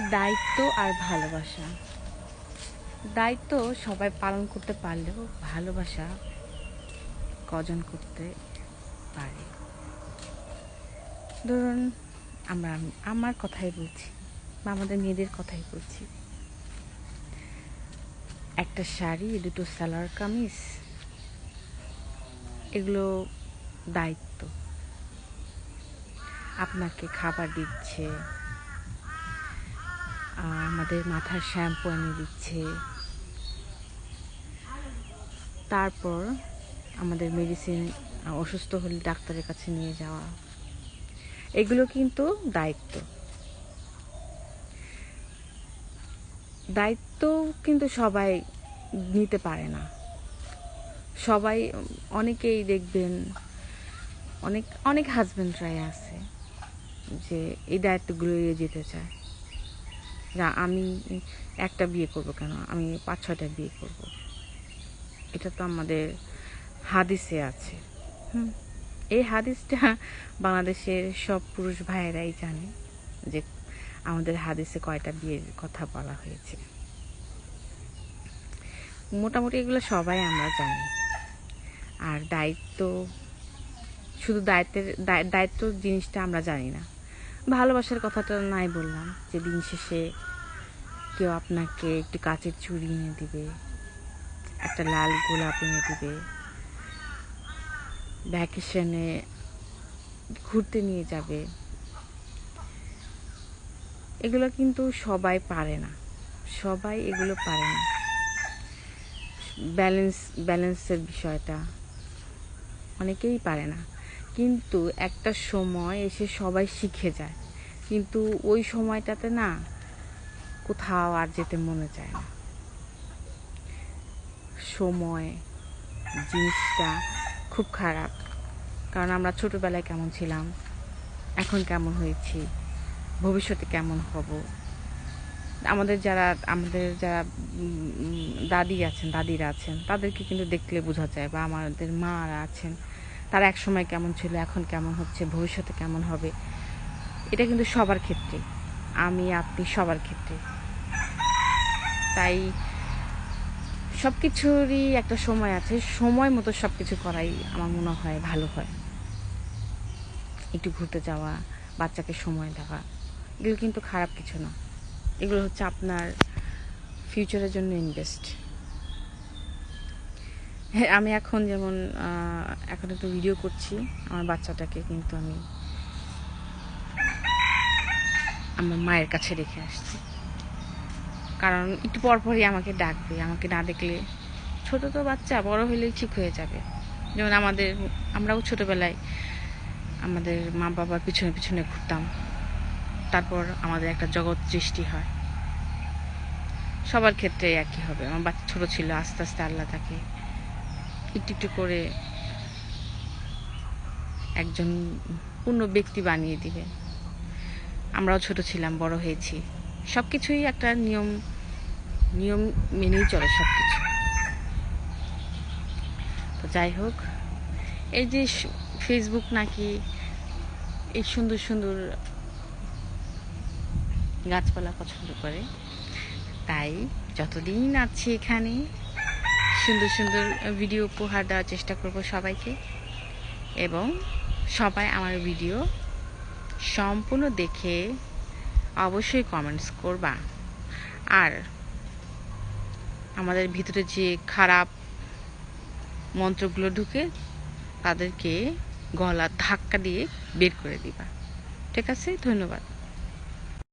দায়িত্ব আর ভালোবাসা। দায়িত্ব সবাই পালন করতে পারলেও ভালোবাসা কজন করতে পারে। ধরুন, আমরা, আমার কথাই বলছি বা আমাদের মেয়েদের কথাই বলছি। একটা শাড়ি, দুটো সালোয়ার কামিজ, এগুলো দায়িত্ব। আপনাকে খাবার দিচ্ছে আমাদের মাথার শ্যাম্পু এনে দিচ্ছে। তারপর আমাদের মেডিসিন অসুস্থ হলে ডাক্তারের কাছে নিয়ে যাওয়া। এগুলো কিন্তু দায়িত্ব। দায়িত্ব কিন্তু সবাই নিতে পারে না। সবাই, অনেকেই দেখবেন, অনেক অনেক হাজব্যান্ডরাই আছে যে এই দায়িত্বগুলো এড়িয়ে যেতে চায়। না, আমি একটা বিয়ে করব কেন? আমি পাঁচ, ছয়টা বিয়ে করব। এটা তো আমাদের হাদিসে আছে। হুম? এই হাদিসটা বাংলাদেশের সব পুরুষ ভাইয়েরাই জানে যে আমাদের হাদিসে কয়টা বিয়ের কথা বলা হয়েছে। মোটামুটি এগুলো সবাই আমরা জানি। আর দায়িত্ব, শুধু দায়িত্বের, দায়- দায়িত্ব জিনিসটা আমরা জানি না। ভালোবাসার কথাটা নাই বললাম যে দিন শেষে কেউ আপনাকে একটু কাচের চুড়ি এনে দিবে, একটা লাল গোলাপ এনে দিবে ভ্যাকেশনে ঘুরতে নিয়ে যাবে। এগুলো কিন্তু সবাই পারে না, সবাই এগুলো পারে না। ব্যালেন্স ব্যালেন্সের বিষয়টা অনেকেই পারে না। কিন্তু একটা সময় এসে সবাই শিখে যায়। কিন্তু ওই সময়টাতে না, কোথাও আর যেতে মনে চায় না। সময়, জিনিসটা খুব খারাপ। কারণ আমরা ছোটোবেলায় কেমন ছিলাম, এখন কেমন হয়েছি, ভবিষ্যতে কেমন হব। আমাদের যারা আমাদের যারা দাদি আছেন, দাদিরা আছেন, তাদেরকে কিন্তু দেখলে বোঝা যায় বা আমাদের মারা আছেন। তারা এক সময় কেমন ছিল, এখন কেমন হচ্ছে, ভবিষ্যতে কেমন হবে, এটা কিন্তু সবার ক্ষেত্রে। আমি, আপনি সবার ক্ষেত্রে। তাই সব কিছুরই একটা সময় আছে, সময় মতো সব কিছু করাই আমার মনে হয় ভালো হয়। একটু ঘুরতে যাওয়া, বাচ্চাকে সময় দেওয়া, এগুলো কিন্তু খারাপ কিছু না। এগুলো হচ্ছে আপনার ফিউচারের জন্য ইনভেস্ট আমি এখন যেমন এখন একটু ভিডিও করছি, আমার বাচ্চাটাকে কিন্তু আমি আমার মায়ের কাছে রেখে আসছি। কারণ একটু পরপরই আমাকে ডাকবে, আমাকে না দেখলে ছোট তো বাচ্চা, বড় হলেই ঠিক হয়ে যাবে। যেমন আমাদের, আমরাও ছোটবেলায় আমাদের মা বাবার পিছনে পিছনে ঘুরতাম। তারপর আমাদের একটা জগৎ সৃষ্টি হয়। সবার ক্ষেত্রে একই হবে। আমার বাচ্চা ছোট ছিল, আস্তে আস্তে আল্লাহ তাকে একটু একটু করে একজন পূর্ণ ব্যক্তি বানিয়ে দিবে। আমরাও ছোট ছিলাম, বড় হয়েছি। সব কিছুই একটা নিয়ম নিয়ম মেনেই চলে সব কিছু তো যাই হোক, এই যে ফেসবুক নাকি এই সুন্দর সুন্দর গাছপালা পছন্দ করে, তাই যতদিন আছি এখানে সুন্দর সুন্দর ভিডিও উপহার দেওয়ার চেষ্টা করব সবাইকে। এবং সবাই আমার ভিডিও সম্পূর্ণ দেখে অবশ্যই কমেন্টস করবা। আর আমাদের ভিতরে যে খারাপ মন্ত্রগুলো ঢুকে, তাদেরকে গলা ধাক্কা দিয়ে বের করে দিবা। ঠিক আছে? ধন্যবাদ।